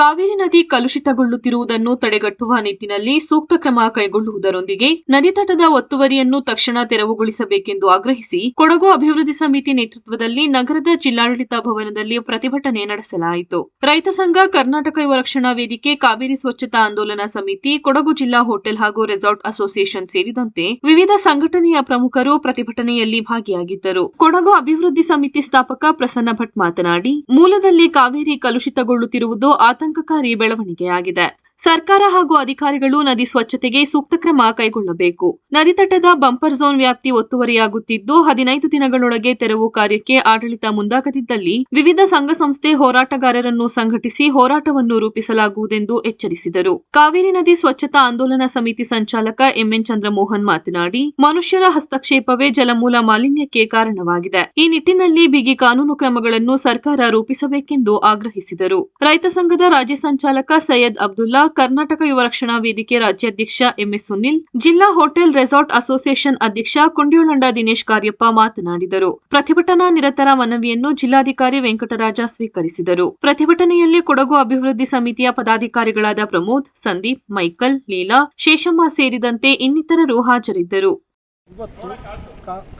ಕಾವೇರಿ ನದಿ ಕಲುಷಿತಗೊಳ್ಳುತ್ತಿರುವುದನ್ನು ತಡೆಗಟ್ಟುವ ನಿಟ್ಟಿನಲ್ಲಿ ಸೂಕ್ತ ಕ್ರಮ ಕೈಗೊಳ್ಳುವುದರೊಂದಿಗೆ ನದಿ ತಟದ ಒತ್ತುವರಿಯನ್ನು ತಕ್ಷಣ ತೆರವುಗೊಳಿಸಬೇಕೆಂದು ಆಗ್ರಹಿಸಿ ಕೊಡಗು ಅಭಿವೃದ್ಧಿ ಸಮಿತಿ ನೇತೃತ್ವದಲ್ಲಿ ನಗರದ ಜಿಲ್ಲಾಡಳಿತ ಭವನದಲ್ಲಿ ಪ್ರತಿಭಟನೆ ನಡೆಸಲಾಯಿತು. ರೈತ ಸಂಘ ಕರ್ನಾಟಕ ಯುವ ರಕ್ಷಣಾ ವೇದಿಕೆ ಕಾವೇರಿ ಸ್ವಚ್ಛತಾ ಆಂದೋಲನ ಸಮಿತಿ, ಕೊಡಗು ಜಿಲ್ಲಾ ಹೋಟೆಲ್ ಹಾಗೂ ರೆಸಾರ್ಟ್ ಅಸೋಸಿಯೇಷನ್ ಸೇರಿದಂತೆ ವಿವಿಧ ಸಂಘಟನೆಯ ಪ್ರಮುಖರು ಪ್ರತಿಭಟನೆಯಲ್ಲಿ ಭಾಗಿಯಾಗಿದ್ದರು. ಕೊಡಗು ಅಭಿವೃದ್ಧಿ ಸಮಿತಿ ಸ್ಥಾಪಕ ಪ್ರಸನ್ನ ಭಟ್ ಮಾತನಾಡಿ, ಮೂಲದಲ್ಲಿ ಕಾವೇರಿ ಕಲುಷಿತಗೊಳ್ಳುತ್ತಿರುವುದು ಆತಂಕಕಾರಿ ಬೆಳವಣಿಗೆಯಾಗಿದೆ. ಸರ್ಕಾರ ಹಾಗೂ ಅಧಿಕಾರಿಗಳು ನದಿ ಸ್ವಚ್ಛತೆಗೆ ಸೂಕ್ತ ಕ್ರಮ ಕೈಗೊಳ್ಳಬೇಕು. ನದಿ ತಟದ ಬಂಪರ್ ಝೋನ್ ವ್ಯಾಪ್ತಿ ಒತ್ತುವರಿಯಾಗುತ್ತಿದ್ದು, ಹದಿನೈದು ದಿನಗಳೊಳಗೆ ತೆರವು ಕಾರ್ಯಕ್ಕೆ ಆಡಳಿತ ಮುಂದಾಗದಿದ್ದಲ್ಲಿ ವಿವಿಧ ಸಂಘ ಸಂಸ್ಥೆ ಹೋರಾಟಗಾರರನ್ನು ಸಂಘಟಿಸಿ ಹೋರಾಟವನ್ನು ರೂಪಿಸಲಾಗುವುದೆಂದು ಎಚ್ಚರಿಸಿದರು. ಕಾವೇರಿ ನದಿ ಸ್ವಚ್ಛತಾ ಆಂದೋಲನ ಸಮಿತಿ ಸಂಚಾಲಕ ಎಂಎನ್ ಚಂದ್ರಮೋಹನ್ ಮಾತನಾಡಿ, ಮನುಷ್ಯರ ಹಸ್ತಕ್ಷೇಪವೇ ಜಲಮೂಲ ಮಾಲಿನ್ಯಕ್ಕೆ ಕಾರಣವಾಗಿದೆ. ಈ ನಿಟ್ಟಿನಲ್ಲಿ ಬಿಗಿ ಕಾನೂನು ಕ್ರಮಗಳನ್ನು ಸರ್ಕಾರ ರೂಪಿಸಬೇಕೆಂದು ಆಗ್ರಹಿಸಿದರು. ರೈತ ಸಂಘದ ರಾಜ್ಯ ಸಂಚಾಲಕ ಸೈಯದ್ ಅಬ್ದುಲ್ಲಾ ಕರ್ನಾಟಕ ಯುವ ರಕ್ಷಣಾ ವೇದಿಕೆ ರಾಜ್ಯಾಧ್ಯಕ್ಷ ಎಂಎಸ್ ಸುನಿಲ್, ಜಿಲ್ಲಾ ಹೋಟೆಲ್ ರೆಸಾರ್ಟ್ ಅಸೋಸಿಯೇಷನ್ ಅಧ್ಯಕ್ಷ ಕುಂಡಿಯೋಳಂಡ ದಿನೇಶ್ ಕಾರ್ಯಪ್ಪ ಮಾತನಾಡಿದರು. ಪ್ರತಿಭಟನಾ ನಿರತರ ಮನವಿಯನ್ನು ಜಿಲ್ಲಾಧಿಕಾರಿ ವೆಂಕಟರಾಜ ಸ್ವೀಕರಿಸಿದರು. ಪ್ರತಿಭಟನೆಯಲ್ಲಿ ಕೊಡಗು ಅಭಿವೃದ್ಧಿ ಸಮಿತಿಯ ಪದಾಧಿಕಾರಿಗಳಾದ ಪ್ರಮೋದ್, ಸಂದೀಪ್, ಮೈಕಲ್, ಲೀಲಾ, ಶೇಷಮ್ಮ ಸೇರಿದಂತೆ ಇನ್ನಿತರರು ಹಾಜರಿದ್ದರು. ಇವತ್ತು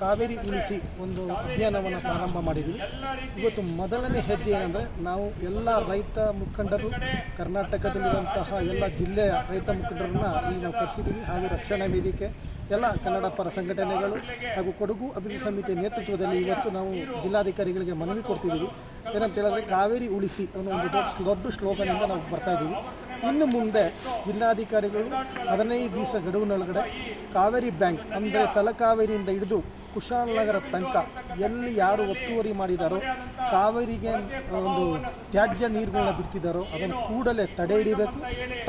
ಕಾವೇರಿ ಉಳಿಸಿ ಒಂದು ಅಭಿಯಾನವನ್ನು ಪ್ರಾರಂಭ ಮಾಡಿದ್ವಿ. ಇವತ್ತು ಮೊದಲನೇ ಹೆಜ್ಜೆ ಏನಂದರೆ ನಾವು ಎಲ್ಲ ರೈತ ಮುಖಂಡರು, ಕರ್ನಾಟಕದಲ್ಲಿರುವಂತಹ ಎಲ್ಲ ಜಿಲ್ಲೆಯ ರೈತ ಮುಖಂಡರನ್ನ ಇಲ್ಲಿ ನಾವು ಕರೆಸಿದ್ದೀವಿ. ಹಾಗೂ ರಕ್ಷಣಾ ವೇದಿಕೆ, ಎಲ್ಲ ಕನ್ನಡ ಪರ ಸಂಘಟನೆಗಳು ಹಾಗೂ ಕೊಡಗು ಅಭಿವೃದ್ಧಿ ಸಮಿತಿ ನೇತೃತ್ವದಲ್ಲಿ ಇವತ್ತು ನಾವು ಜಿಲ್ಲಾಧಿಕಾರಿಗಳಿಗೆ ಮನವಿ ಕೊಡ್ತಿದ್ದೀವಿ. ಏನಂತ ಹೇಳಿದ್ರೆ ಕಾವೇರಿ ಉಳಿಸಿ ಅನ್ನೋ ಒಂದು ದೊಡ್ಡ ದೊಡ್ಡ ನಾವು ಬರ್ತಾ ಇದ್ದೀವಿ. ಇನ್ನು ಮುಂದೆ ಜಿಲ್ಲಾಧಿಕಾರಿಗಳು ಹದಿನೈದು ದಿವಸ ಗಡುವಿನೊಳಗಡೆ ಕಾವೇರಿ ಬ್ಯಾಂಕ್, ಅಂದರೆ ತಲಕಾವೇರಿಯಿಂದ ಹಿಡಿದು ಕುಶಾಲನಗರ ತನಕ ಎಲ್ಲಿ ಯಾರು ಒತ್ತುವರಿ ಮಾಡಿದಾರೋ, ಕಾವೇರಿಗೆ ಒಂದು ತ್ಯಾಜ್ಯ ನೀರುಗಳನ್ನ ಬಿಡ್ತಿದ್ದಾರೋ ಅದನ್ನು ಕೂಡಲೇ ತಡೆ ಹಿಡಿಬೇಕು.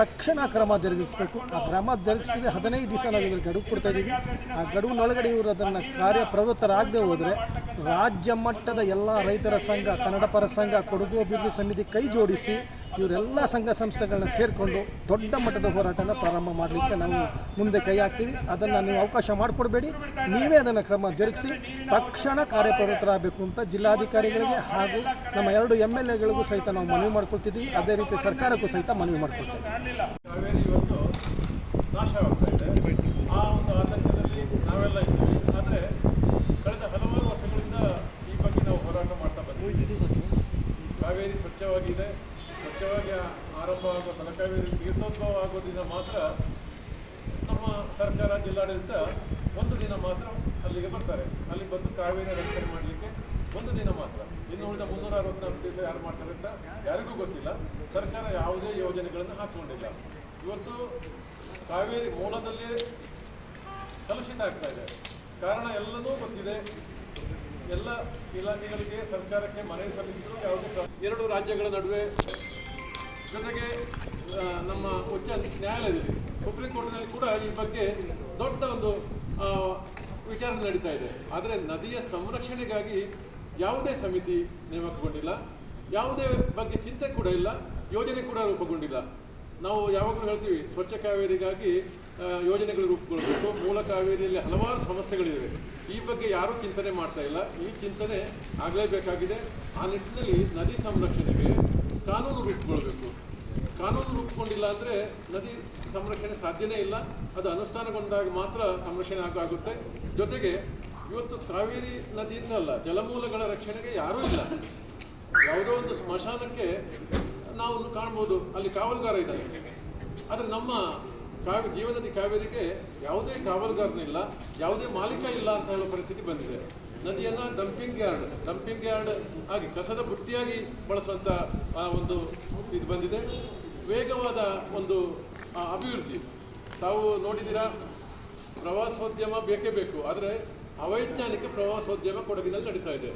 ತಕ್ಷಣ ಕ್ರಮ ಜರುಗಿಸಬೇಕು. ಆ ಕ್ರಮ ಜರುಗಿಸಿದ್ರೆ ಹದಿನೈದು ದಿವಸ ನಾವು ಇವರು ಗಡುವು ಕೊಡ್ತಾ ಇದ್ದೀವಿ. ಆ ಗಡುವಿನೊಳಗಡೆ ಇವರು ಅದನ್ನು ಕಾರ್ಯಪ್ರವೃತ್ತರಾಗದೆ ಹೋದರೆ ರಾಜ್ಯ ಮಟ್ಟದ ಎಲ್ಲ ರೈತರ ಸಂಘ, ಕನ್ನಡ ಪರ ಸಂಘ, ಕೊಡಗು ಅಭಿವೃದ್ಧಿ ಸಮಿತಿ ಕೈ ಜೋಡಿಸಿ ಇವರೆಲ್ಲ ಸಂಘ ಸಂಸ್ಥೆಗಳನ್ನ ಸೇರಿಕೊಂಡು ದೊಡ್ಡ ಮಟ್ಟದ ಹೋರಾಟನ ಪ್ರಾರಂಭ ಮಾಡಲಿಕ್ಕೆ ನಾವು ಮುಂದೆ ಕೈ ಹಾಕ್ತೀವಿ. ಅದನ್ನು ನೀವು ಅವಕಾಶ ಮಾಡಿಕೊಡಬೇಡಿ. ನೀವೇ ಅದನ್ನು ಕ್ರಮ ಜರುಗಿಸಿ, ತಕ್ಷಣ ಕಾರ್ಯಪ್ರವೃತ್ತರಾಗಬೇಕು ಅಂತ ಜಿಲ್ಲಾಧಿಕಾರಿಗಳಿಗೆ ಹಾಗೂ ನಮ್ಮ ಎರಡು ಎಂ ಎಲ್ ಎಗಳಿಗೂ ಸಹಿತ ನಾವು ಮನವಿ ಮಾಡ್ಕೊಳ್ತಿದ್ದೀವಿ. ಅದೇ ರೀತಿ ಸರ್ಕಾರಕ್ಕೂ ಸಹಿತ ಮನವಿ ಮಾಡ್ಕೊಳ್ತೀವಿ. ಆದರೆ ಕಳೆದ ಹಲವಾರು ವರ್ಷಗಳಿಂದ ಈ ಬಗ್ಗೆ ನಾವು ಹೋರಾಟ ಮಾಡ್ತಾ ಬಂದಿದ್ದೀವಿ ಕಾವೇರಿ ಸ್ವಚ್ಛವಾಗಿದೆ ಸ್ವಚ್ಛವಾಗಿ ಆಗುವ ತಲಕಾವೇರಿ ತೀರ್ಥೋದ್ಭವ ಆಗೋದಿನ ಮಾತ್ರ ನಮ್ಮ ಸರ್ಕಾರ ಜಿಲ್ಲಾಡಳಿತ ಒಂದು ದಿನ ಮಾತ್ರ ಅಲ್ಲಿಗೆ ಬರ್ತಾರೆ. ಅಲ್ಲಿ ಬಂದು ಕಾವೇರಿ ರಕ್ಷಣೆ ಮಾಡಲಿಕ್ಕೆ ಒಂದು ದಿನ ಮಾತ್ರ. ಇನ್ನು ಉಳಿದ ಮುನ್ನೂರ ಅರವತ್ನಾಲ್ಕು ದಿವಸ ಯಾರು ಮಾಡ್ತಾರೆ ಅಂತ ಯಾರಿಗೂ ಗೊತ್ತಿಲ್ಲ. ಸರ್ಕಾರ ಯಾವುದೇ ಯೋಜನೆಗಳನ್ನು ಹಾಕಿಕೊಂಡಿಲ್ಲ ಇವತ್ತು ಕಾವೇರಿ ಮೂಲದಲ್ಲೇ ಕಲುಷಿತ ಆಗ್ತಾ ಇದೆ. ಕಾರಣ ಎಲ್ಲನೂ ಗೊತ್ತಿದೆ. ಎಲ್ಲ ಇಲಾಖೆಗಳಿಗೆ, ಸರ್ಕಾರಕ್ಕೆ ಮನವಿ ಸಲ್ಲಿಸಿದ್ರು ಯಾವುದೇ ಎರಡು ರಾಜ್ಯಗಳ ನಡುವೆ ಜೊತೆಗೆ ನಮ್ಮ ಉಚ್ಚ ನ್ಯಾಯಾಲಯದಲ್ಲಿ, ಸುಪ್ರೀಂ ಕೋರ್ಟ್ನಲ್ಲಿ ಕೂಡ ಈ ಬಗ್ಗೆ ದೊಡ್ಡ ಒಂದು ವಿಚಾರ ನಡೀತಾ ಇದೆ. ಆದರೆ ನದಿಯ ಸಂರಕ್ಷಣೆಗಾಗಿ ಯಾವುದೇ ಸಮಿತಿ ನೇಮಕಗೊಂಡಿಲ್ಲ. ಯಾವುದೇ ಬಗ್ಗೆ ಚಿಂತೆ ಕೂಡ ಇಲ್ಲ. ಯೋಜನೆ ಕೂಡ ರೂಪುಗೊಂಡಿಲ್ಲ. ನಾವು ಯಾವಾಗಲೂ ಹೇಳ್ತೀವಿ, ಸ್ವಚ್ಛ ಕಾವೇರಿಗಾಗಿ ಯೋಜನೆಗಳು ರೂಪುಗೊಳ್ಬೇಕು. ಮೂಲ ಕಾವೇರಿಯಲ್ಲಿ ಹಲವಾರು ಸಮಸ್ಯೆಗಳಿವೆ. ಈ ಬಗ್ಗೆ ಯಾರೂ ಚಿಂತನೆ ಮಾಡ್ತಾ ಇಲ್ಲ. ಈ ಚಿಂತನೆ ಆಗಲೇಬೇಕಾಗಿದೆ. ಆ ನಿಟ್ಟಿನಲ್ಲಿ ನದಿ ಸಂರಕ್ಷಣೆಗೆ ರೂಪುಗೊಂಡಿಲ್ಲ ಅಂದರೆ ನದಿ ಸಂರಕ್ಷಣೆ ಸಾಧ್ಯನೇ ಇಲ್ಲ. ಅದು ಅನುಷ್ಠಾನಗೊಂಡಾಗ ಮಾತ್ರ ಸಂರಕ್ಷಣೆ ಆಗ ಆಗುತ್ತೆ ಜೊತೆಗೆ ಇವತ್ತು ಕಾವೇರಿ ನದಿಯಿಂದ ಅಲ್ಲ ಜಲಮೂಲಗಳ ರಕ್ಷಣೆಗೆ ಯಾರೂ ಇಲ್ಲ. ಯಾವುದೋ ಒಂದು ಸ್ಮಶಾನಕ್ಕೆ ನಾವು ಕಾಣ್ಬೋದು. ಅಲ್ಲಿ ಕಾವಲುಗಾರ ಇದ್ದಾರೆ. ಆದರೆ ನಮ್ಮ ಕಾವ್ಯ ಜೀವನದಿ ಕಾವೇರಿಗೆ ಯಾವುದೇ ಕಾವಲುಗಾರನಿಲ್ಲ ಯಾವುದೇ ಮಾಲೀಕ ಇಲ್ಲ ಅಂತ ಹೇಳೋ ಪರಿಸ್ಥಿತಿ ಬಂದಿದೆ. ನದಿಯನ್ನು ಡಂಪಿಂಗ್ ಯಾರ್ಡ್ ಡಂಪಿಂಗ್ ಯಾರ್ಡ್ ಆಗಿ ಕಸದ ಬುಟ್ಟಿಯಾಗಿ ಬಳಸುವಂಥ ಒಂದು ಇದು ಬಂದಿದೆ. ವೇಗವಾದ ಒಂದು ಅಭಿವೃದ್ಧಿ. ತಾವು ನೋಡಿದ್ದೀರಾ ಪ್ರವಾಸೋದ್ಯಮ ಬೇಕೇ ಬೇಕು. ಆದರೆ ಅವೈಜ್ಞಾನಿಕ ಪ್ರವಾಸೋದ್ಯಮ ಕೊಡಗಿನಲ್ಲಿ ನಡೀತಾ ಇದೆ.